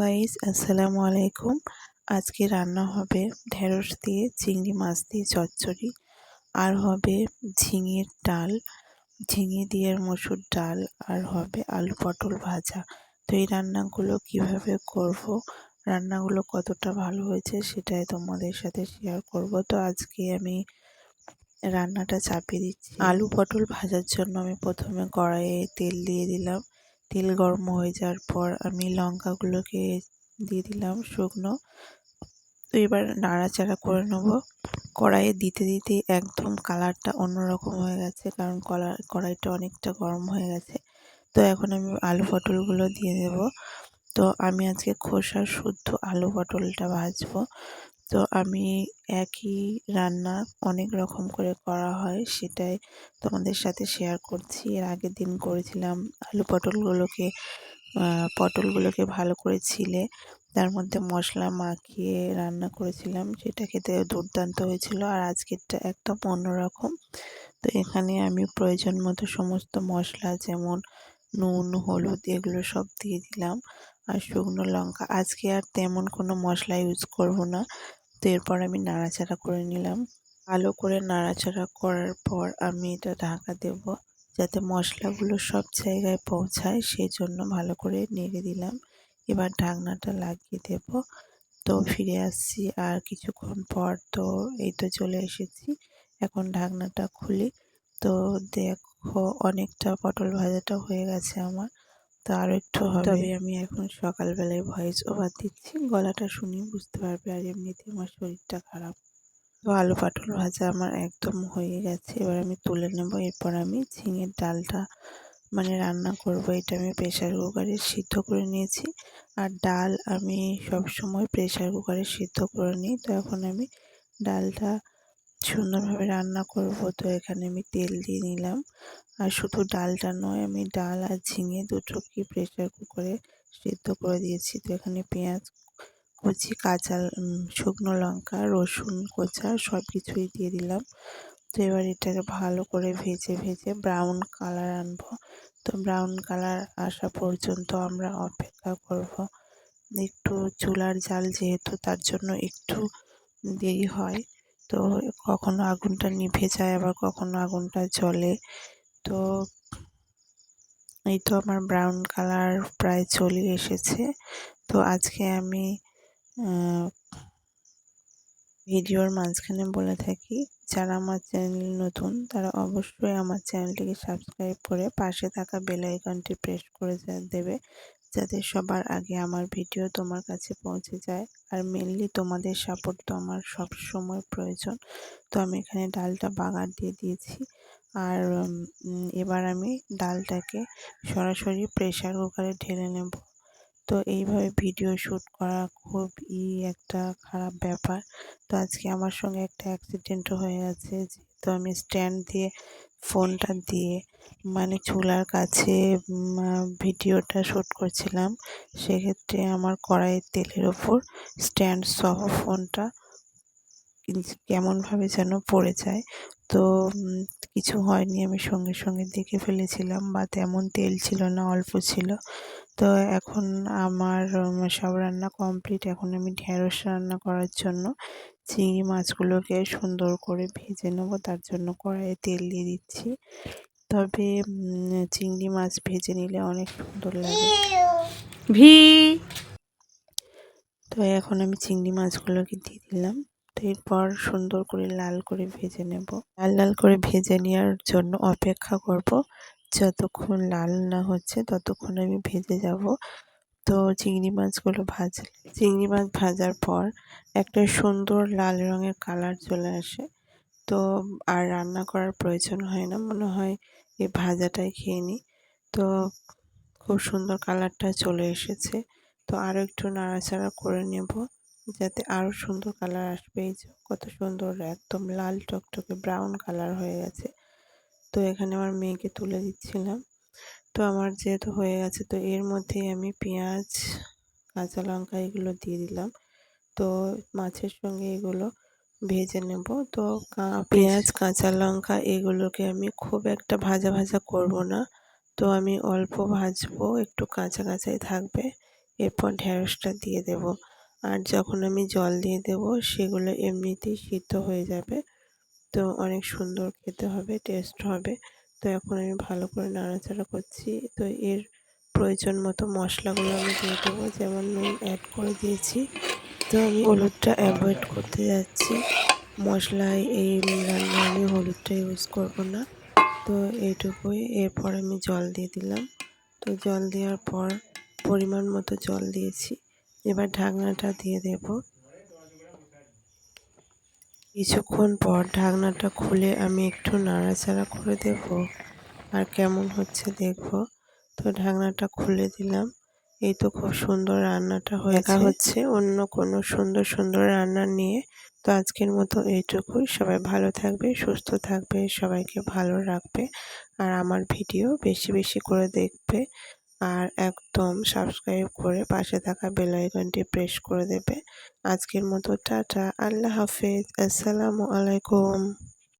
Guys আসসালামু আলাইকুম। আজকে রান্না হবে ঢেঁড়স দিয়ে, চিংড়ি মাছ দিয়ে চচ্চড়ি। আর হবে ঝিঙের ডাল। ঝিঙে দিয়ে মসুর ডাল। আর হবে আলু পটল ভাজা। তো এই রান্নাগুলো কীভাবে করব, রান্নাগুলো কতটা ভালো হয়েছে সেটাই তোমাদের সাথে শেয়ার করব। তো আজকে আমি রান্নাটা চাপিয়ে দিচ্ছি। আলু পটল ভাজার জন্য আমি প্রথমে কড়াইয়ে তেল দিয়ে দিলাম। তেল গরম হয়ে যাওয়ার পর আমি লঙ্কাগুলোকে দিয়ে দিলাম শুকনো। তো এবার নাড়াচাড়া করে নেব। কড়াইয়ে দিতে দিতে একদম কালারটা অন্যরকম হয়ে গেছে, কারণ কলা, কড়াইটা অনেকটা গরম হয়ে গেছে। তো এখন আমি আলু পটলগুলো দিয়ে দেব। তো আমি আজকে খোসা শুদ্ধ আলু পটলটা ভাজবো। তো আমি একই রান্না অনেক রকম করে করা হয়, সেটাই তোমাদের সাথে শেয়ার করছি। এর আগের দিন করেছিলাম আলু পটলগুলোকে পটলগুলোকে ভালো করে ছিলে, তার মধ্যে মশলা মাখিয়ে রান্না করেছিলাম, সেটা খেতে দুর্দান্ত হয়েছিল আর আজকেরটা একদম অন্যরকম। তো এখানে আমি প্রয়োজন মতো সমস্ত মশলা যেমন নুন, হলুদ এগুলো সব দিয়ে দিলাম আর শুকনো লঙ্কা। আজকে আর তেমন কোনো মশলা ইউজ করব না। তো এরপর আমি নাড়াচাড়া করে নিলাম। ভালো করে নাড়াচাড়া করার পর আমি এটা ঢাকা দেব যাতে মশলাগুলো সব জায়গায় পৌঁছায় সেই জন্য ভালো করে নেড়ে দিলাম। এবার ঢাকনাটা লাগিয়ে দেব। তো ফিরে আসছি আর কিছুক্ষণ পর তো এই তো চলে এসেছি। এখন ঢাকনাটা খুলি। তো দেখো অনেকটা পটল ভাজাটা হয়ে গেছে আমার। তো আরও একটু হবে। তবে আমি এখন সকালবেলায় ভয়েস ওভার দিচ্ছি। গলাটা শুনি বুঝতে পারবে আর এমনিতে আমার শরীরটা খারাপ। তো আলু পাটল ভাজা আমার একদম হয়ে গেছে। এবার আমি তুলে নেব। এরপর আমি ঝিঙের ডালটা মানে রান্না করব। এটা আমি প্রেশার কুকারে সিদ্ধ করে নিয়েছি। আর ডাল আমি সব সময় প্রেশার কুকারে সিদ্ধ করে নিই। তো এখন আমি ডালটা সুন্দরভাবে রান্না করব। তো এখানে আমি তেল দিয়ে নিলাম। আর শুধু ডালটা নয়, আমি ডাল আর ঝিঙে দুটো দুটোকে প্রেশার কুকারে সিদ্ধ করে দিয়েছি। তো এখানে পেঁয়াজ কুচি, কাঁচা শুকনো লঙ্কা, রসুন কোচা সব কিছুই দিয়ে দিলাম। তো এবার এটাকে ভালো করে ভেজে ভেজে ব্রাউন কালার আনব। তো ব্রাউন কালার আসা পর্যন্ত আমরা অপেক্ষা করব। একটু চুলার জাল যেহেতু, তার জন্য একটু দেরি হয়। তো কখনো আগুনটা নিভে যায়, আবার কখনো আগুনটা জ্বলে। তো এই তো আমার ব্রাউন কালার প্রায় চলে এসেছে। তো আজকে আমি ভিডিওর মাঝখানে বলে থাকি, যারা আমার চ্যানেল নতুন, তারা অবশ্যই আমার চ্যানেলটিকে সাবস্ক্রাইব করে পাশে থাকা বেল আইকনটি প্রেস করে দেবে। যাতে সবার আগে আমার ভিডিও তোমার কাছে পৌঁছে যায়। আর মেনলি তোমাদের সাপোর্ট তো আমার সব সময় প্রয়োজন। তো আমি এখানে ডালটা বাগার দিয়ে দিয়েছি। আর এবার আমি ডালটাকে সরাসরি প্রেশার কুকারে ঢেলে নেব। তো এইভাবে ভিডিও শ্যুট করা খুবই একটা খারাপ ব্যাপার। তো আজকে আমার সঙ্গে একটা অ্যাক্সিডেন্টও হয়ে গেছে। যেহেতু আমি স্ট্যান্ড দিয়ে ফোনটা দিয়ে মানে চুলার কাছে ভিডিওটা শ্যুট করছিলাম। সেক্ষেত্রে আমার কড়াইয়ের তেলের ওপর স্ট্যান্ড সহ ফোনটা কেমনভাবে যেন পড়ে যায়। তো কিছু হয়নি, আমি সঙ্গে সঙ্গে দেখে ফেলেছিলাম বা তেমন তেল ছিল না, অল্প ছিল। তো এখন আমার সব রান্না কমপ্লিট। এখন আমি ঢেঁড়স রান্না করার জন্য চিংড়ি মাছগুলোকে সুন্দর করে ভেজে নেব তার জন্য কড়াইয়ে তেল দিয়ে দিচ্ছি। তবে চিংড়ি মাছ ভেজে নিলে অনেক সুন্দর লাগে। ভি তো এখন আমি চিংড়ি মাছগুলোকে দিয়ে দিলাম। তো এরপর সুন্দর করে লাল করে ভেজে নেব। লাল লাল করে ভেজে নেওয়ার জন্য অপেক্ষা করব। যতক্ষণ লাল না হচ্ছে ততক্ষণ আমি ভেজে যাব। তো চিংড়ি মাছগুলো ভাজলে চিংড়ি মাছ ভাজার পর একটা সুন্দর লাল রঙের কালার চলে আসে। তো আর রান্না করার প্রয়োজন হয় না, মনে হয় এই ভাজাটাই খেয়ে নিই। তো খুব সুন্দর কালারটা চলে এসেছে। তো আরও একটু নাড়াচাড়া করে নেব যাতে আরও সুন্দর কালার আসবে। এই যে কত সুন্দর একদম লাল টকটকে ব্রাউন কালার হয়ে গেছে। তো এখানে আমার মেয়েকে তুলে দিচ্ছিলাম। তো আমার যেহেতু হয়ে গেছে তো এর মধ্যেই আমি পেঁয়াজ কাঁচা লঙ্কা এগুলো দিয়ে দিলাম। তো মাছের সঙ্গে এগুলো ভেজে নেব। তো পেঁয়াজ কাঁচা লঙ্কা এগুলোকে আমি খুব একটা ভাজা ভাজা করব না। তো আমি অল্প ভাজবো একটু কাঁচা কাঁচাই থাকবে। এরপর ঢ্যাঁড়সটা দিয়ে দেব। আর যখন আমি জল দিয়ে দেব সেগুলো এমনিতেই সিদ্ধ হয়ে যাবে। তো অনেক সুন্দর খেতে হবে টেস্ট হবে। তো এখন আমি ভালো করে নাড়াচাড়া করছি। তো এর প্রয়োজন মতো মশলাগুলো আমি দিয়ে দেবো। যেমন নুন অ্যাড করে দিয়েছি। তো আমি হলুদটা অ্যাভয়েড করতে যাচ্ছি। মশলায় এই রান্না আমি হলুদটা ইউজ করব না। তো এইটুকুই। এরপর আমি জল দিয়ে দিলাম। তো জল দেওয়ার পর পরিমাণ মতো জল দিয়েছি। এবার ঢাকনাটা দিয়ে দেব। কিছুক্ষণ পর ঢাকনাটা খুলে আমি একটু নাড়াচাড়া করে দেব আর কেমন হচ্ছে দেখব। তো ঢাকনাটা খুলে দিলাম। এই তো খুব সুন্দর রান্নাটা হয়ে হচ্ছে। অন্য কোনো সুন্দর সুন্দর রান্না নিয়ে তো আজকের মতো এইটুকুই। সবাই ভালো থাকবে সুস্থ থাকবে সবাইকে ভালো রাখবে আর আমার ভিডিও বেশি বেশি করে দেখবে। আর একদম সাবস্ক্রাইব করে পাশে থাকা বেল আইকনটি প্রেস করে দেবে। আজকের মতো টাটা, আল্লাহ হাফেজ, আসসালামু আলাইকুম।